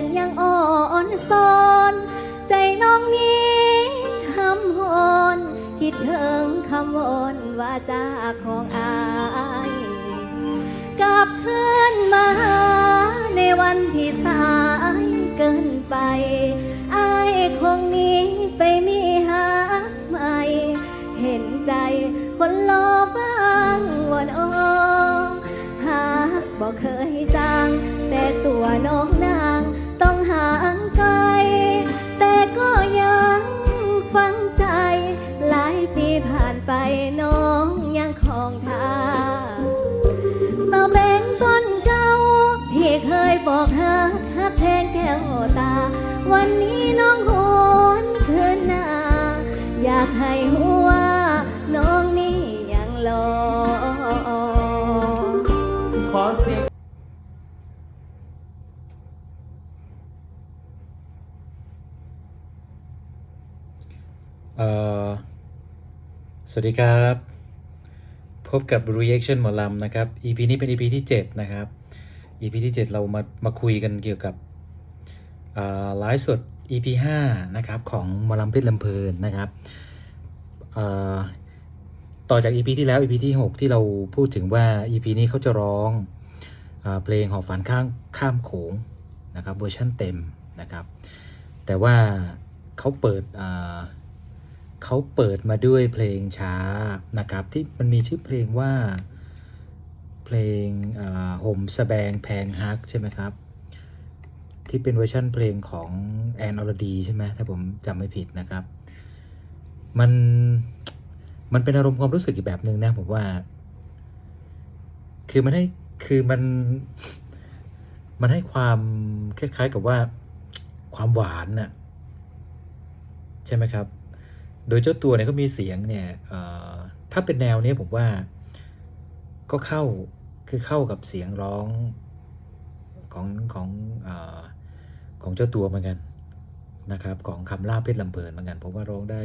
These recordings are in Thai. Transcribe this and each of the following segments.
กยังอ่อนซอนใจน้องนี้คำหอนคิดถึงคำวนว่าจาของอายกลับคืนมาในวันที่สายเกินไปอายคงนี้ไปมีหาใหม่ เห็นใจคนรอบ้างวันอ้อหากบอกเคยจัง แต่ตัวน้องนางต้องห่างไกล แต่ก็ยังฟังใจ หลายปีผ่านไปน้องยังค สวัสดีครับ พบกับ reaction หมอลำนะครับ EP นี้เป็น EP ที่ 7 นะครับ EP ที่ 7 เรามามาคุยกันเกี่ยวกับไลฟ์สด EP 5นะครับของหมอลำเพชรลำเพลินนะครับต่อจาก EP ที่แล้ว EP ที่ 6 ที่เราพูดถึงว่า EP นี้เขาจะร้องอเพลงหอบฝันข้างข้ามโขงนะครับเวอร์ชั่นเต็มนะครับ แต่ว่าเขาเปิดอ เขาเปิดมาด้วยเพลงช้านะครับที่มันมีชื่อเพลงว่าเพลงห่มสแบงแพงฮักใช่ไหมครับ ที่เป็นเวอร์ชันเพลงของแอนอรดีใช่ไหมถ้าผมจำไม่ผิดนะครับ มันมันเป็นอารมณ์ความรู้สึกอีกแบบหนึ่งนะผมว่า คือมันให้คือมันมันให้ความคล้ายๆกับว่าความหวานน่ะใช่ไหมครับ โดยเจ้าตัวเนี่ยเขามีเสียงเนี่ยถ้าเป็นแนวนี้ผมว่าก็เข้าคือเข้ากับเสียงร้องของของอของเจ้าตัวเหมือนกันนะครับของคำล่าเพชรลำเพลินเหมือนกันผมว่าร้องได้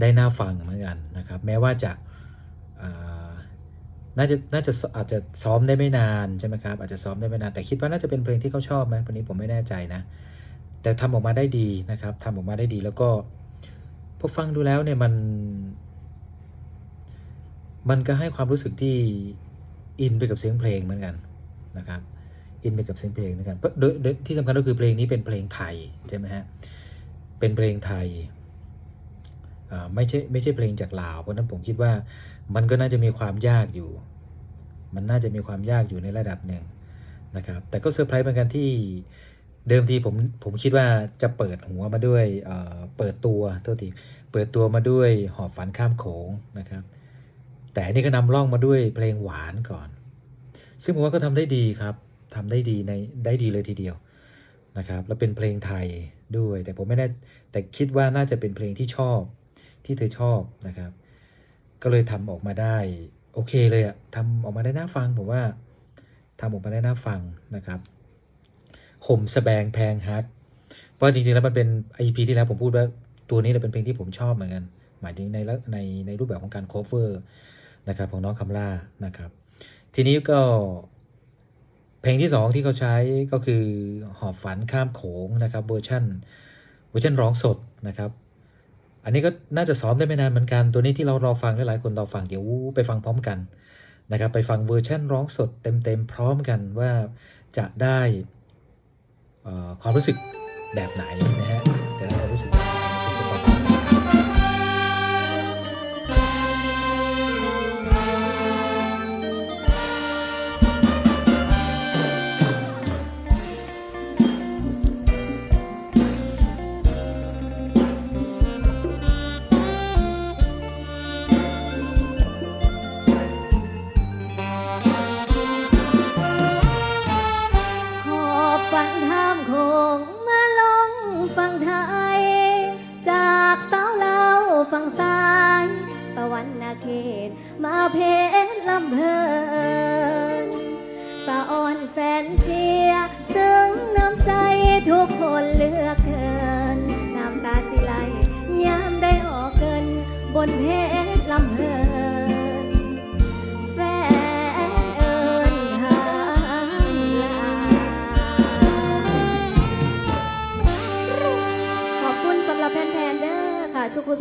ได้น่าฟังเหมือนกันนะครับ แม้ว่าจะน่าจะน่าจะอาจจะซ้อมได้ไม่นานใช่ไหมครับอาจจะซ้อมได้ไม่นานแต่คิดว่าน่าจะเป็นเพลงที่เขาชอบไหมวันนี้ผมไม่แน่ใจนะ แต่ทำออกมาได้ดีนะครับทำออกมาได้ดีแล้วก็ อฟังดูแล้วเนี่ยมัน มันก็ให้ความรู้สึกที่อินไปกับเสียงเพลงเหมือนกันนะครับ อินไปกับเสียงเพลงเหมือนกันเพราะโดยที่สำคัญก็คือเพลงนี้เป็นเพลงไทยใช่ไหมฮะ เป็นเพลงไทยอ่าไม่ใช่ไม่ใช่เพลงจากลาว เพราะนั้นผมคิดว่ามันก็น่าจะมีความยากอยู่ มันน่าจะมีความยากอยู่ในระดับหนึ่งนะครับ แต่ก็เซอร์ไพรส์เหมือนกันที่ เดิมทีผมผมคิดว่าจะเปิดหัวมาด้วยเเปิดตัวโทษทีเปิดตัวมาด้วยหอบฝันข้ามโขงนะครับ แต่นี่ก็นำร่องมาด้วยเพลงหวานก่อน ซึ่งผมว่าก็ทำได้ดีครับทำได้ดีในได้ดีเลยทีเดียวนะครับ แล้วเป็นเพลงไทยด้วย แต่ผมไม่แน่แต่คิดว่าน่าจะเป็นเพลงที่ชอบที่เธอชอบนะครับ ก็เลยทำออกมาได้โอเคเลยอะทำออกมาได้น่าฟังผมว่าทำออกมาได้น่าฟังนะครับ ห่มสแบงแพงฮักเพราะจริงๆแล้วมันเป็น EP ที่แล้วผมพูดว่าตัวนี้แหละเป็นเพลงที่ผมชอบเหมือนกัน หมายถึงในในในรูปแบบของการ cover นะครับของน้องคำล่านะครับ ทีนี้ก็เพลงที่สองที่เขาใช้ก็คือหอบฝันข้ามโขงนะครับเวอร์ชันเวอร์ชันร้องสดนะครับ อันนี้ก็น่าจะซ้อมได้ไม่นานเหมือนกัน ตัวนี้ที่เรารอฟังหลายๆคนรอฟังเดี๋ยวไปฟังพร้อมกันนะครับ ไปฟังเวอร์ชันร้องสดเต็มๆพร้อมกันว่าจะได้ ความรู้สึกแบบไหนนะฮะแต่ละความรู้สึก งมาลงฝั่งไทย จากสาวเลาฝั่งซ้ายสวรรค์นาเขต มาเพชรลำเพลินสะอ่อนแฟนเชียซึ่งน้ำใจทุกคนเลือกเกิน น้ำตาสิไหลยามได้ออกเกิน บนเพชรลำเพลิน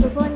ข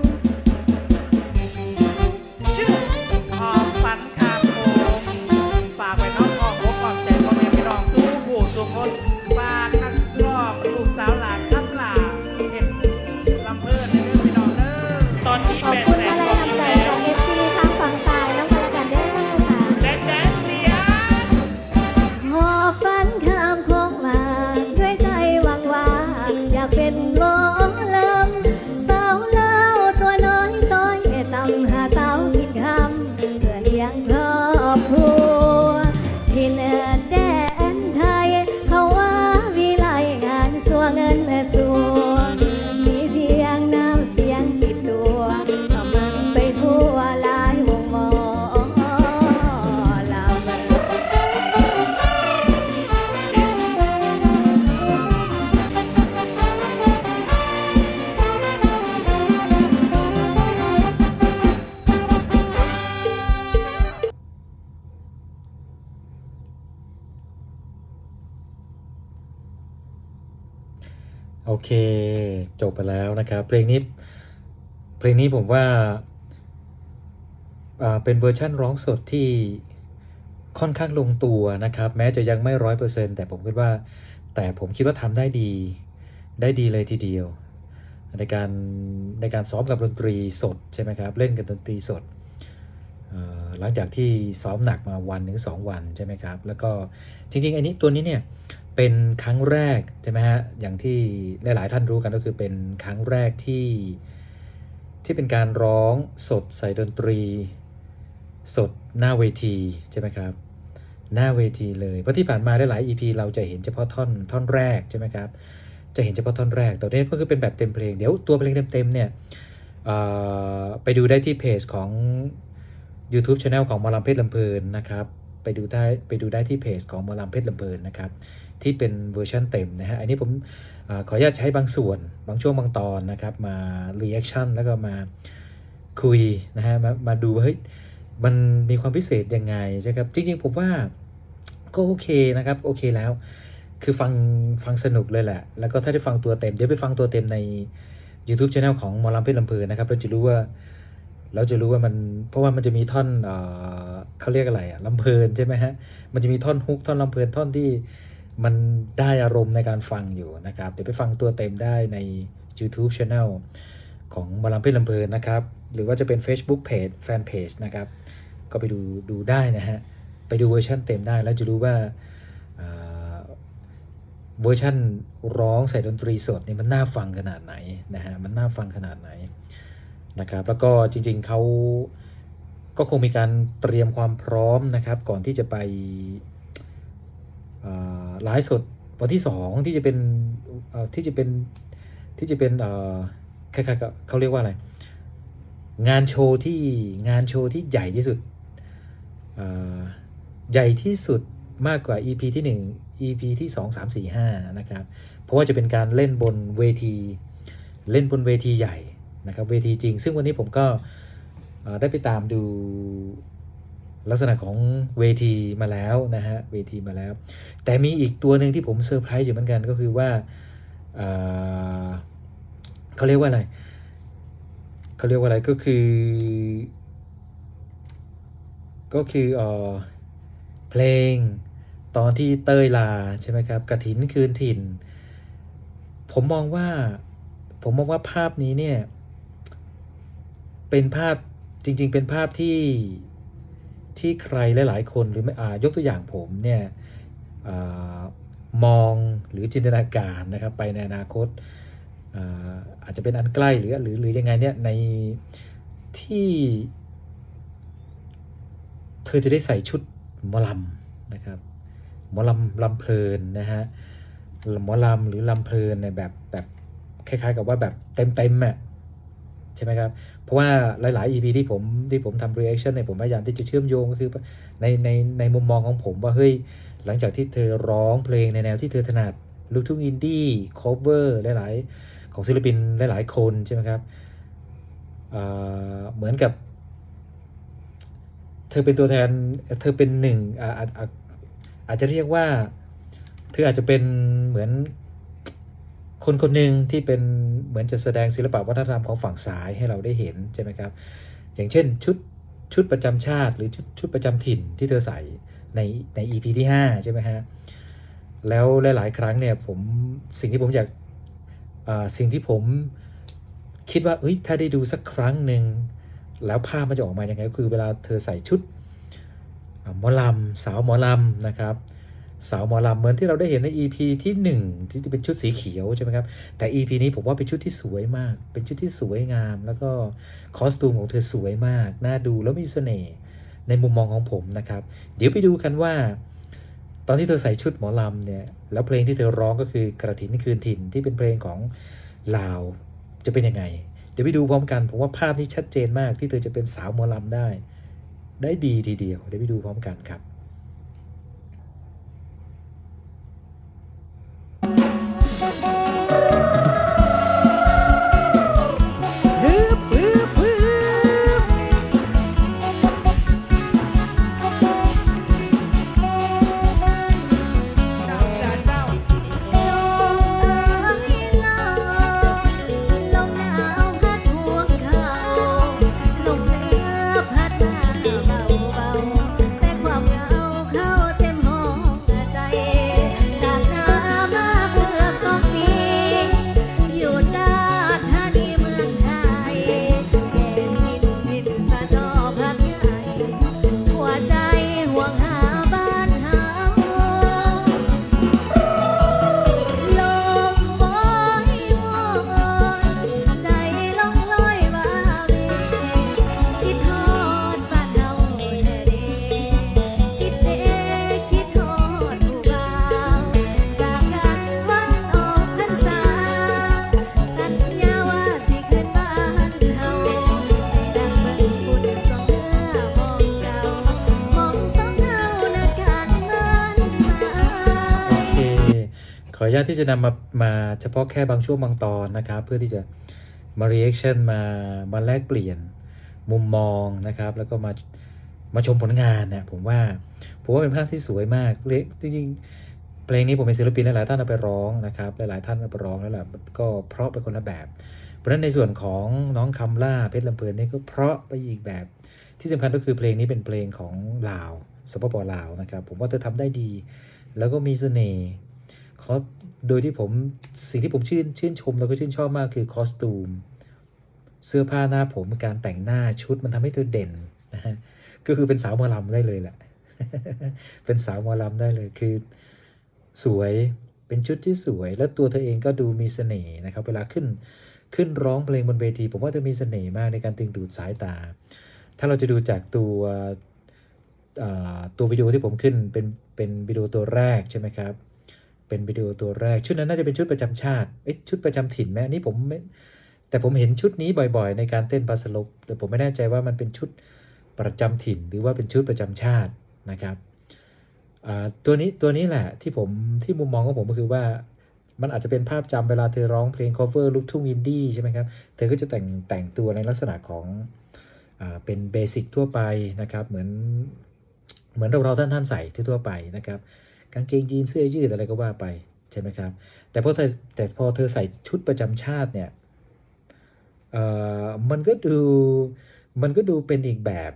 นะครับ เพลงนี้ เพลงนี้ผมว่าาเป็นเวอร์ชั่นร้องสดที่ค่อนข้างลงตัวนะครับ แม้จะยังไม่ร้อยเปอร์เซ็นแต่ผมคิดว่า แต่ผมคิดว่าทำได้ดี ได้ดีเลยทีเดียว ในการในการซ้อมกับดนตรีสดใช่ไหมครับ เล่นกับดนตรีสดหลังจากที่ซ้อมหนักมาวันหรือสองวันใช่ไหมครับ แล้วก็จริงๆ อันนี้ตัวนี้เนี่ย เป็นครั้งแรกใช่ไหมฮะอย่างที่หลาย ๆ ท่านรู้กันก็คือเป็นครั้งแรกที่ที่เป็นการร้องสดใส่ดนตรี สดหน้าเวทีใช่ไหมครับหน้าเวทีเลยเพราะที่ผ่านมาหลาย EP เราจะเห็นเฉพาะท่อนท่อนแรกใช่ไหมครับจะเห็นเฉพาะท่อนแรกแต่นี้ก็คือเป็นแบบเต็มเพลงเดี๋ยวตัวเพลงเต็ม ๆ เนี่ยไปดูได้ที่เพจของ YouTube Channel ของมอลำเพชรลำเพลินนะครับ ไปดูได้ไปดูได้ที่เพจของมอลำเพชรลำเพลินนะครับ ที่เป็นเวอร์ชันเต็มนะฮะอันนี้ผมอขออนุญาตใช้บางส่วน บางช่วงบางตอนนะครับ มา reaction แล้วก็มาคุยนะฮะมามาดูว่าเฮ้ยมันมีความพิเศษยังไงใช่ครับจริงๆผมว่าก็โอเคนะครับโอเคแล้วคือฟังฟังสนุกเลยแหละ แล้วก็ถ้าได้ฟังตัวเต็ม เดี๋ยวไปฟังตัวเต็มใน YouTube Channel ของมอลำเพชรลำเพลินนะครับเราจะรู้ว่า เราจะรู้ว่ามันเพราะว่ามันจะมีท่อนเอเขาเรียกอะไรอะลำเพลินใช่ไหมฮะมันจะมีท่อนฮุกท่อนลำเพลินท่อนที่มันได้อารมณ์ในการฟังอยู่นะครับ เดี๋ยวไปฟังตัวเต็มได้ใน YouTube Channel ของหมอลำเพชรลำเพลินนะครับ หรือว่าจะเป็น Facebook Page Fan Page นะครับ ก็ไปดูดูได้นะฮะ ไปดูเวอร์ชันเต็มได้แล้วจะรู้ว่าเอ่อเวอร์ชันร้องใส่ดนตรีสดนี่มันน่าฟังขนาดไหนนะฮะ มันน่าฟังขนาดไหน นะครับ แล้วก็จริงๆเขาก็คงมีการเตรียมความพร้อมนะครับ ก่อนที่จะไปไลฟ์สดวันที่สองที่จะเป็นที่จะเป็นที่จะเป็นเอ่อคล้ายๆกับเขาเรียกว่าอะไร งานโชว์ที่งานโชว์ที่ใหญ่ที่สุดใหญ่ที่สุดมากกว่า EP ที่ 1 EP ที่ 2 3 4 5 นะครับ เพราะว่าจะเป็นการเล่นบนเวที เล่นบนเวทีใหญ่ นะครับเวทีจริง ซึ่งวันนี้ผมก็ได้ไปตามดูลักษณะของเวทีมาแล้วนะฮะเวทีมาแล้ว แต่มีอีกตัวหนึ่งที่ผมเซอร์ไพรส์อยู่เหมือนกันก็คือว่าเขาเรียกว่าอะไรเขาเรียกว่าอะไรก็คือ ก็คือเออเพลงตอนที่เต้ยลาใช่ไหมครับกระถินคืนถิ่น ผมมองว่าผมมองว่าภาพนี้เนี่ย เป็นภาพจริง ๆ เป็นภาพที่ที่ใครหลาย ๆ คนหรือไม่อ่ายกตัวอย่างผมเนี่ยอมองหรือจินตนาการนะครับไปในอนาคตอาอาจจะเป็นอันใกล้หรือหรือหรือยังไงเนี่ยในที่เธอจะได้ใส่ชุดหมอลำนะครับหมอลำลำเพลินนะฮะหมอลำหรือลำเพลินในแบบแบบคล้าย ๆ กับว่าแบบเต็มเต็มๆอะ ใช่ไหมครับ เพราะว่าหลาย ๆ EP ที่ผมที่ผมทำ reaction เนี่ยผมพยายามที่จะเชื่อมโยงก็คือในในในมุมมองของผมว่าเฮ้ยหลังจากที่เธอร้องเพลงในแนวที่เธอถนัดลูกทุ่งอินดี้ cover หลาย ๆ ของศิลปินหลาย ๆ คนใช่ไหมครับเหมือนกับ เธอเป็นตัวแทนเธอเป็นหนึ่งออออาจจะเรียกว่า เธออาจจะเป็นเหมือน คนคนหนึ่งที่เป็นเหมือนจะแสดงศิลปะวัฒนธรรมของฝั่งซ้ายให้เราได้เห็นใช่ไหมครับ อย่างเช่นชุดชุดประจำชาติ หรือชุดชุดประจำถิ่นที่เธอใส่ในใน EP ที่ 5 ใช่ไหมฮะ แล้วหลาย ๆ ครั้งเนี่ยผมสิ่งที่ผมอยากสิ่งที่ผมคิดว่าเอ้ยถ้าได้ดูสักครั้งหนึ่งแล้วภาพมันจะออกมายังไงก็คือเวลาเธอใส่ชุดหมอลำสาวหมอลำนะครับ สาวหมอลำเหมือนที่เราได้เห็นใน EP ที่ 1 ที่เป็นชุดสีเขียวใช่ไหมครับ แต่ EP นี้ผมว่าเป็นชุดที่สวยมาก เป็นชุดที่สวยงาม แล้วก็คอสตูมของเธอสวยมาก น่าดูแล้วมีเสน่ห์ในมุมมองของผมนะครับ เดี๋ยวไปดูกันว่า ตอนที่เธอใส่ชุดหมอลำเนี่ย แล้วเพลงที่เธอร้องก็คือกระถินคืนถิ่นที่เป็นเพลงของลาวจะเป็นยังไง เดี๋ยวไปดูพร้อมกัน ผมว่าภาพนี้ชัดเจนมากที่เธอจะเป็นสาวหมอลำได้ ได้ดีทีเดียว เดี๋ยวไปดูพร้อมกันครับ ขออนุญาตที่จะนำมามาเฉพาะแค่บางช่วงบางตอนนะครับ เพื่อที่จะมา reaction มามาแลกเปลี่ยนมุมมองนะครับ แล้วก็มามาชมผลงานเนี่ยผมว่าผมว่าเป็นภาพที่สวยมากเละจริงๆเพลงนี้ผมเป็นศิลปินหลายๆท่านเอาไปร้องนะครับหลายๆท่านเอาไปร้องแล้วแหละก็เพราะไปคนละแบบ เพราะฉะนั้นในส่วนของน้องคำล่าเพชรลำเพลินนี่ก็เพราะไปอีกแบบ ที่สำคัญก็คือเพลงนี้เป็นเพลงของลาวสปปลาวนะครับ ผมว่าเธอทำได้ดี แล้วก็มีเสน่ห์ ขาโดยที่ผมสิ่งที่ผมชื่นชื่นชมแล้วก็ชื่นชอบมากคือคอสตูม เสื้อผ้าหน้าผมการแต่งหน้าชุดมันทำให้เธอเด่นนะฮะก็คือเป็นสาวมอลำได้เลยแหละเป็นสาวมอลำได้เลยคือ สวยเป็นชุดที่สวย แล้วตัวเธอเองก็ดูมีเสน่ห์นะครับ เวลาขึ้นขึ้นร้องเพลงบนเวที ผมว่าเธอมีเสน่ห์มากในการดึงดูดสายตา ถ้าเราจะดูจากตัวตัววิดีโอที่ผมขึ้นเป็นเป็นวิดีโอตัวแรกใช่ไหมครับ เป็นวิดีโอตัวแรก ชุดนั้นน่าจะเป็นชุดประจำชาติเอ๊ะชุดประจำถิ่นไหมอันนี่ผมไม่แต่ผมเห็นชุดนี้บ่อยๆ ในการเต้นปาสลบแต่ผมไม่แน่ใจว่ามันเป็นชุดประจำถิ่น หรือว่าเป็นชุดประจำชาตินะครับตัวนี้ตัวนี้แหละที่ผมที่มุมมองของผมก็คือว่ามันอาจจะเป็นภาพจำเวลาเธอร้องเพลง cover ลูกทุ่งอินดี้ใช่ไหมครับ เธอก็จะแต่งแต่งตัวในลักษณะของอเป็นเบสิกทั่วไปนะครับ เหมือนเหมือนเราเราท่านท่านๆใส่ทั่วไปนะครับางเกงยีนเสื้อยืดอะไรก็ว่าไปใช่ไหมครับ แต่พอเธอแต่พอเธอใส่ชุดประจำชาติเนี่ยเอ่อมันก็ดูมันก็ดูเป็นอีกแบบ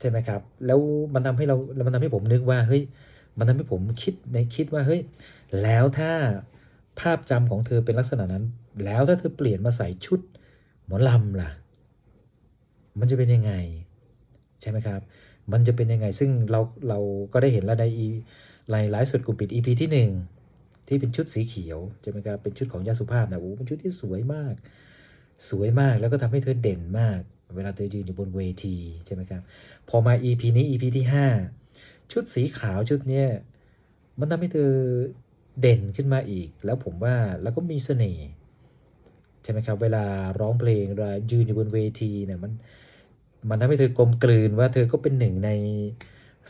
ใช่ไหมครับ แล้วมันทำให้เรา มันทำให้ผมนึกว่า เฮ้ย มันทำให้ผมคิดในคิดว่า เฮ้ย แล้วถ้าภาพจำของเธอเป็นลักษณะนั้น แล้วถ้าเธอเปลี่ยนมาใส่ชุดหมอลำล่ะ มันจะเป็นยังไง ใช่ไหมครับ มันจะเป็นยังไง ซึ่งเราเราก็ได้เห็นแล้วในอีในไลฟ์สดกลุ่มปิด EP ที่หนึ่งที่เป็นชุดสีเขียวใช่ไหมครับเป็นชุดของยาสุภาพนะโอ้เป็นชุดที่สวยมาก สวยมากแล้วก็ทำให้เธอเด่นมาก เวลาเธอยืนอยู่บนเวทีใช่ไหมครับพอมา EP นี้ EP ที่ 5 ชุดสีขาวชุดเนี้ยมันทำให้เธอเด่นขึ้นมาอีก แล้วผมว่าแล้วก็มีเสน่ห์ใช่ไหมครับเวลาร้องเพลงเวลายืนอยู่บนเวทีเนี่ยมัน มันทำให้เธอกลมกลืนว่าเธอก็เป็นหนึ่งใน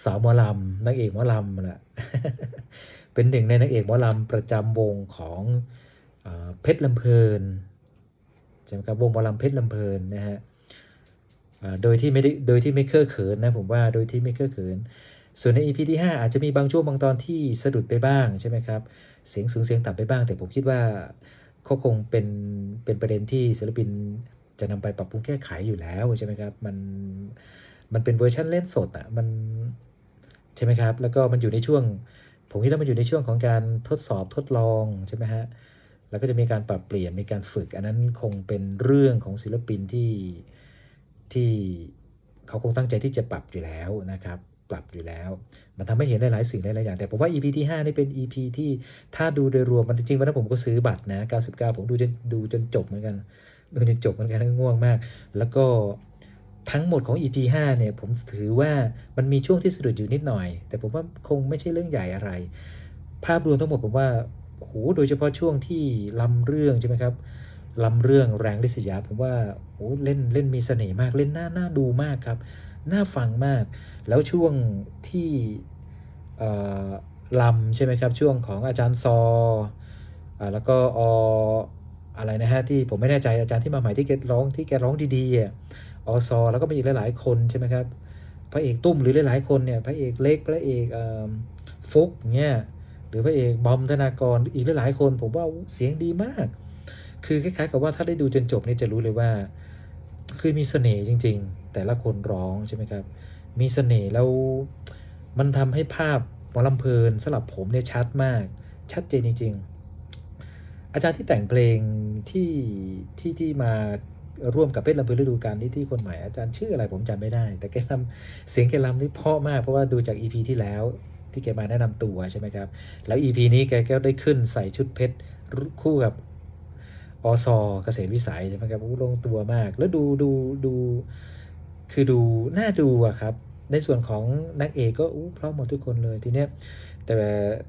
สาวหมอลำนางเอกหมอลำนะเป็นหนึ่งในนางเอกหมอลำประจำวงของเอเพชรลำเพลินใช่ไหมครับวงหมอลำเพชรลำเพลินนะฮะโดยที่ไม่ได้โดยที่ไม่เคอะเขินนะผมว่าโดยที่ไม่เคอะเขิน ส่วนใน EP ที่ 5 อาจจะมีบางช่วงบางตอนที่สะดุดไปบ้างใช่ไหมครับเสียงสูงเสียงต่ำไปบ้าง แต่ผมคิดว่าเขาคงเป็นเป็นประเด็นที่ศิลปิน จะนำไปปรับปรุงแก้ไขอยู่แล้วใช่ไหมครับ มันมันเป็นเวอร์ชันเล่นสดอะมันใช่ไหมครับ แล้วก็มันอยู่ในช่วง ผมคิดว่ามันอยู่ในช่วงของการทดสอบทดลองใช่ไหมฮะแล้วก็จะมีการปรับเปลี่ยนมีการฝึก อันนั้นคงเป็นเรื่องของศิลปินที่ที่เขาคงตั้งใจที่จะปรับอยู่แล้วนะครับ ปรับอยู่แล้ว มันทำให้เห็นหลาย ๆ สิ่งหลาย ๆ อย่าง แต่ผมว่า EP ที่ 5 นี่เป็น EP ที่ถ้าดูโดยรวมมันจริงๆวันนั้นผมก็ซื้อบัตรนะ 99 ผมดูจนดูจนจบเหมือนกัน ดูจนจบเหมือนกันง่วงมาก แล้วก็ทั้งหมดของ EP 5เนี่ยผมถือว่ามันมีช่วงที่สะดุดอยู่นิดหน่อย แต่ผมว่าคงไม่ใช่เรื่องใหญ่อะไร ภาพรวมทั้งหมดผมว่าโอ้โหโดยเฉพาะช่วงที่ลำเรื่องใช่ไหมครับลำเรื่องแรงลิษยาผมว่าโอ้เล่นเล่นมีเสน่ห์มากเล่นหน่าหน่าดูมากครับน่าฟังมาก แล้วช่วงที่ลำใช่ไหมครับช่วงของอาจารย์ซออแล้วก็อ อะไรนะฮะที่ผมไม่แน่ใจอาจารย์ที่มาใหม่ที่แกร้องที่แกร้องดีๆอะอซอแล้วก็มีอีกหลายๆคนใช่ไหมครับพระเอกตุ้มหรือหลายๆคนเนี่ยพระเอกเล็กพระเอกฟุกเนี่ยหรือพระเอกบอมธนากรอีกหลายๆคน ผมว่าเสียงดีมาก คือคล้ายๆกับว่าถ้าได้ดูจนจบเนี่ยจะรู้เลยว่า คือมีเสน่ห์จริง ๆ แต่ละคนร้องใช่ไหมครับ มีเสน่ห์แล้วมันทำให้ภาพหมอลำเพลินสำหรับผมเนี่ยชัดมาก ชัดเจนจริง ๆ อาจารย์ที่แต่งเพลงที่ที่ที่มาร่วมกับเพชรลำพลินฤดูกาลนี้ที่คนใหม่อาจารย์ชื่ออะไรผมจำไม่ได้ แต่แกทำเสียงแกลำนี่เพาะมากเพราะว่าดูจาก EP ที่แล้วที่แกมาแนะนำตัวใช่ไหมครับ แล้ว EP นี้แกก็ได้ขึ้นใส่ชุดเพชรคู่กับอสเกษตรวิสัยใช่ไหมครับอู้ลงตัวมาก แล้วดูดูดู คือดูน่าดูอะครับ ในส่วนของนักเอกก็อู้พราะหมดทุกคนเลยทีเนี้ย แต่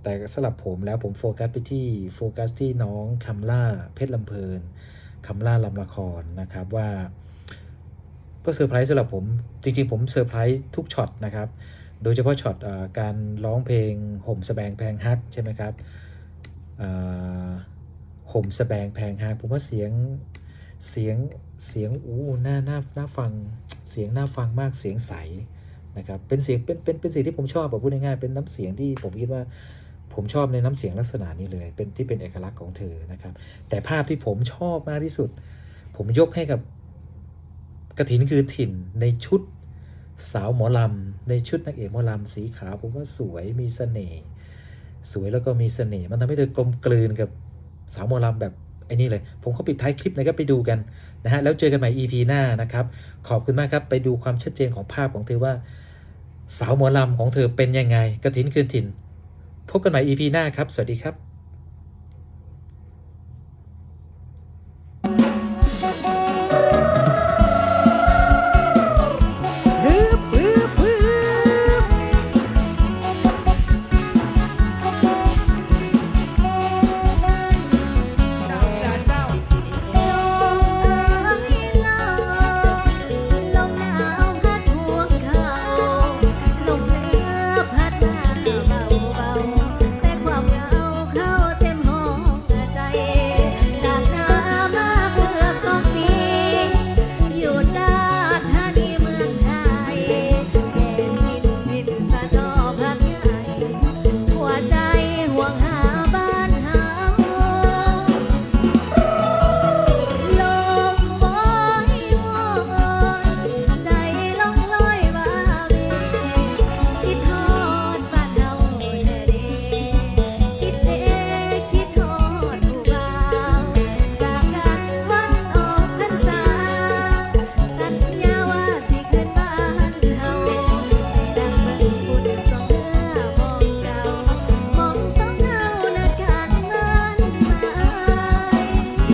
แต่สำหรับผมแล้วผมโฟกัสไปที่โฟกัสที่น้องคำล่าเพชรลำเพลินคำล่าลำละครนะครับว่า ก็เซอร์ไพรส์สำหรับผม จริงๆ ผมเซอร์ไพรส์ทุกช็อตนะครับ โดยเฉพาะช็อตอการร้องเพลงห่มสแบงแพงฮักใช่ไหมครับห่มสแบงแพงฮาผมว่าเสียงเสียงเสียงอู้น่าหน่าหน่าฟังเสียงหน่าฟังมากเสียงใส นะครับเป็นเสียงเป็นเป็นเป็นสิ่งที่ผมชอบแบบพูดง่ายๆเป็นน้ำเสียงที่ผมคิดว่าผมชอบในน้ำเสียงลักษณะนี้เลยเป็นที่เป็นเอกลักษณ์ของเธอนะครับ แต่ภาพที่ผมชอบมากที่สุด ผมยกให้กับกระถินคือถิ่นในชุดสาวหมอลำในชุดนางเอกหมอลำสีขาวผมว่าสวยมีเสน่ห์สวยแล้วก็มีเสน่ห์มันทำให้เธอกลมกลืนกับสาวหมอลำแบบไอ้นี่เลย ผมเขาปิดท้ายคลิปนะครับไปดูกันนะฮะแล้วเจอกันใหม่ EP หน้านะครับ ขอบคุณมากครับ ไปดูความชัดเจนของภาพของเธอว่า สาวหมอลำของเธอเป็นยังไงกระถินคืนถิ่น พบกันใหม่ EP หน้าครับ สวัสดีครับ